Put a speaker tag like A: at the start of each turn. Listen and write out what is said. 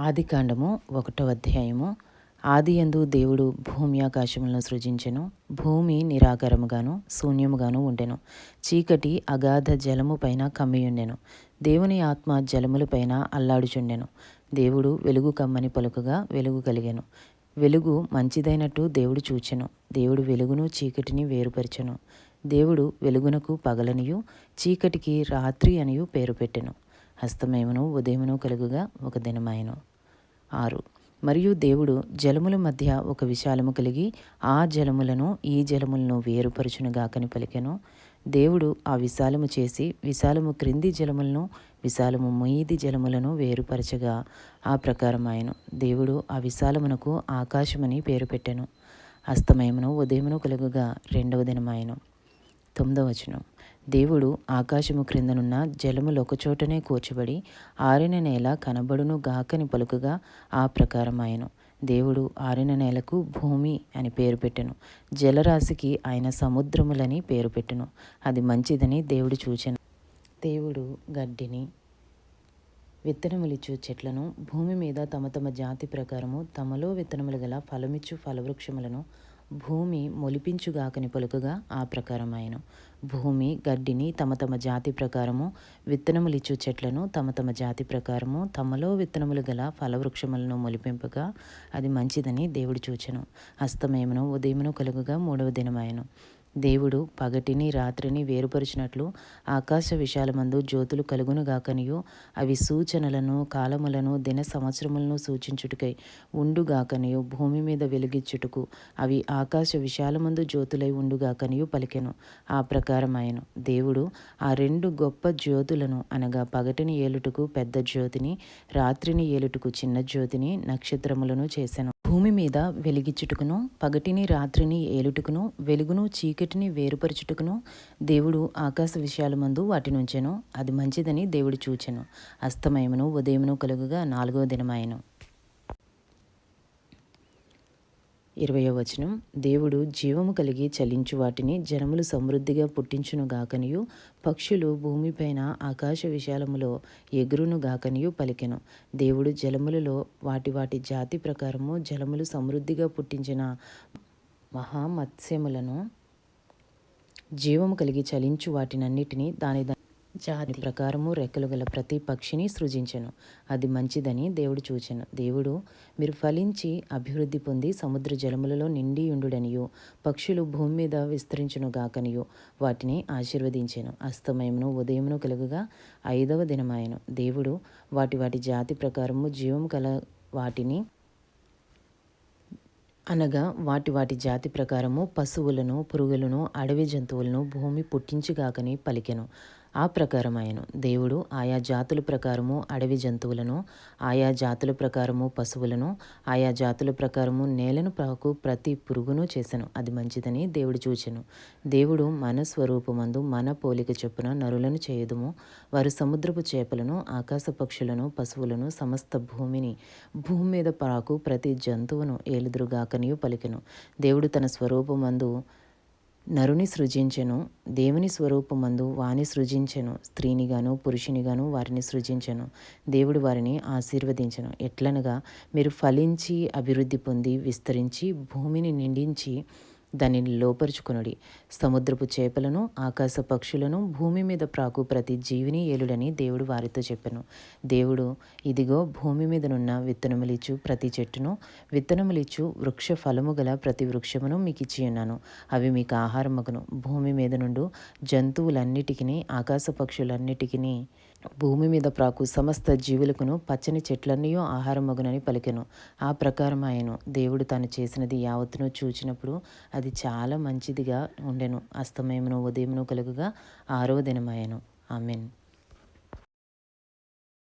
A: ఆదికాండము ఒకటో అధ్యాయము. ఆది యందు దేవుడు భూమి ఆకాశములను సృజించెను. భూమి నిరాకారముగాను శూన్యముగాను ఉండెను. చీకటి అగాధ జలము పైన కమ్మియుండెను. దేవుని ఆత్మ జలములపైన అల్లాడుచుండెను. దేవుడు వెలుగు కమ్మని పలుకగా వెలుగు కలిగెను. వెలుగు మంచిదైనట్టు దేవుడు చూచెను. దేవుడు వెలుగును చీకటిని వేరుపరిచెను. దేవుడు వెలుగునకు పగలనియు చీకటికి రాత్రి అనియు పేరు పెట్టెను. హస్తమేమను ఉదయమును కలుగుగా ఒక దినమాయను. ఆరు. మరియు దేవుడు జలముల మధ్య ఒక విశాలము కలిగి ఆ జలములను ఈ జలములను వేరుపరచునుగాకని పలికెను. దేవుడు ఆ విశాలము చేసి విశాలము క్రింది జలములను విశాలము మొయిది జలములను వేరుపరచగా ఆ ప్రకారం ఆయన దేవుడు ఆ విశాలమునకు ఆకాశమని పేరు పెట్టెను. అస్తమయమును ఉదయమును కలుగుగా రెండవ దినమాయను. తొమ్మిదవ వచనం. దేవుడు ఆకాశము క్రిందనున్న జలములు ఒకచోటనే కూర్చబడి ఆరిన నేల కనబడును గాకని పలుకగా ఆ ప్రకారం ఆయను. దేవుడు ఆరిన నేలకు భూమి అని పేరు పెట్టెను. జలరాశికి ఆయన సముద్రములని పేరు పెట్టెను. అది మంచిదని దేవుడు చూచెను. దేవుడు గడ్డిని విత్తనములిచ్చు చెట్లను భూమి మీద తమ తమ జాతి ప్రకారము తమలో విత్తనములు గల ఫలమిచ్చు ఫలవృక్షములను భూమి మొలిపించుగాకని పలుకగా ఆ ప్రకారమైన భూమి గడ్డిని తమ తమ జాతి ప్రకారము విత్తనములిచ్చు చెట్లను తమ తమ జాతి ప్రకారము తమలో విత్తనములు గల ఫలవృక్షములను మొలిపింపగా అది మంచిదని దేవుడు చూచెను. హస్తమేమను ఉదయమును కలుగుగా మూడవ దినమాయను. దేవుడు పగటిని రాత్రిని వేరుపరిచినట్లు ఆకాశ విశాలమందు జ్యోతులు కలుగునుగాకనియు. అవి సూచనలను కాలములను దిన సంవత్సరములను సూచించుటకై ఉండుగాకనియు. భూమి మీద వెలిగించుటకు అవి ఆకాశ విశాలమందు జ్యోతులై ఉండుగాకనియు పలికెను. ఆ ప్రకారం ఆయను దేవుడు ఆ రెండు గొప్ప జ్యోతులను అనగా పగటిని ఏలుటకు పెద్ద జ్యోతిని రాత్రిని ఏలుటకు చిన్న జ్యోతిని నక్షత్రములను చేశాను భూమి మీద వెలిగించుటకును పగటిని రాత్రిని ఏలుటకును వెలుగును చీకటిని వేరుపరచుటకును దేవుడు ఆకాశ విషయాల మందు వాటి నుంచెను అది మంచిదని దేవుడు చూచెను. అస్తమయమును ఉదయమును కలుగుగా నాలుగో దినమాయను. ఇరవయో వచనం. దేవుడు జీవము కలిగి చలించు వాటిని జనములు సమృద్ధిగా పుట్టించును గాకనియు. పక్షులు భూమిపైన ఆకాశ విశాలములో ఎగురును గాకనియు పలికెను. దేవుడు జలములలో వాటి వాటి జాతి ప్రకారము జలములు సమృద్ధిగా పుట్టించిన మహామత్స్యములను జీవము కలిగి చలించు వాటినన్నిటినీ దాని జాతి. ప్రకారము రెక్కలు గల ప్రతి పక్షిని సృజించెను. అది మంచిదని దేవుడు చూచెను. దేవుడు మీరు ఫలించి అభివృద్ధి పొంది సముద్ర జలములలో నిండి ఉండుడనియు. పక్షులు భూమి మీద విస్తరించును గాకనియు. వాటిని ఆశీర్వదించెను. అస్తమయమును ఉదయమును కలుగుగా ఐదవ దినమాయను. దేవుడు వాటి వాటి జాతి ప్రకారము జీవం కల వాటిని అనగా వాటి వాటి జాతి ప్రకారము పశువులను పురుగులను అడవి జంతువులను భూమి పుట్టించుగాకని పలికెను. ఆ ప్రకారమాయను. దేవుడు ఆయా జాతుల ప్రకారము అడవి జంతువులను ఆయా జాతుల ప్రకారము పశువులను ఆయా జాతుల ప్రకారము నేలను పాకు ప్రతి పురుగును చేశాను అది మంచిదని దేవుడు చూచెను. దేవుడు మన స్వరూపమందు మన పోలిక చొప్పున నరులను చేయదుము. వారు సముద్రపు చేపలను ఆకాశ పక్షులను పశువులను సమస్త భూమిని భూమి మీద పాకు ప్రతి జంతువును ఏలుదురుగాకనియు పలికెను. దేవుడు తన స్వరూపమందు నరుని సృజించెను దేవుని స్వరూపమందు వాని సృజించెను స్త్రీనిగాను పురుషునిగాను వారిని సృజించెను దేవుడు వారిని ఆశీర్వదించెను. ఎట్లనగా మీరు ఫలించి అభివృద్ధి పొంది విస్తరించి భూమిని నిండించి దానిని లోపరుచుకొనుడి. సముద్రపు చేపలను ఆకాశ పక్షులను భూమి మీద ప్రాకు ప్రతి జీవిని ఏలుడని దేవుడు వారితో చెప్పాను. దేవుడు ఇదిగో భూమి మీదనున్న విత్తనములిచ్చు ప్రతి చెట్టును విత్తనములిచ్చు వృక్ష ఫలము గల ప్రతి వృక్షమును మీకు ఇచ్చి ఉన్నాను అవి మీకు ఆహారమగును. భూమి మీద నుండు జంతువులన్నిటికీ ఆకాశ పక్షులన్నిటికీ భూమి మీద ప్రాకు సమస్త జీవులకును పచ్చని చెట్లన్నీ ఆహారమగునని పలికెను. ఆ ప్రకారం ఆయను. దేవుడు తాను చేసినది యావత్తును చూచినప్పుడు అది చాలా మంచిదిగా ఉండెను. అస్తమయమును ఉదయమును కలుగుగా ఆరవ దినమాయను. ఆమెన్.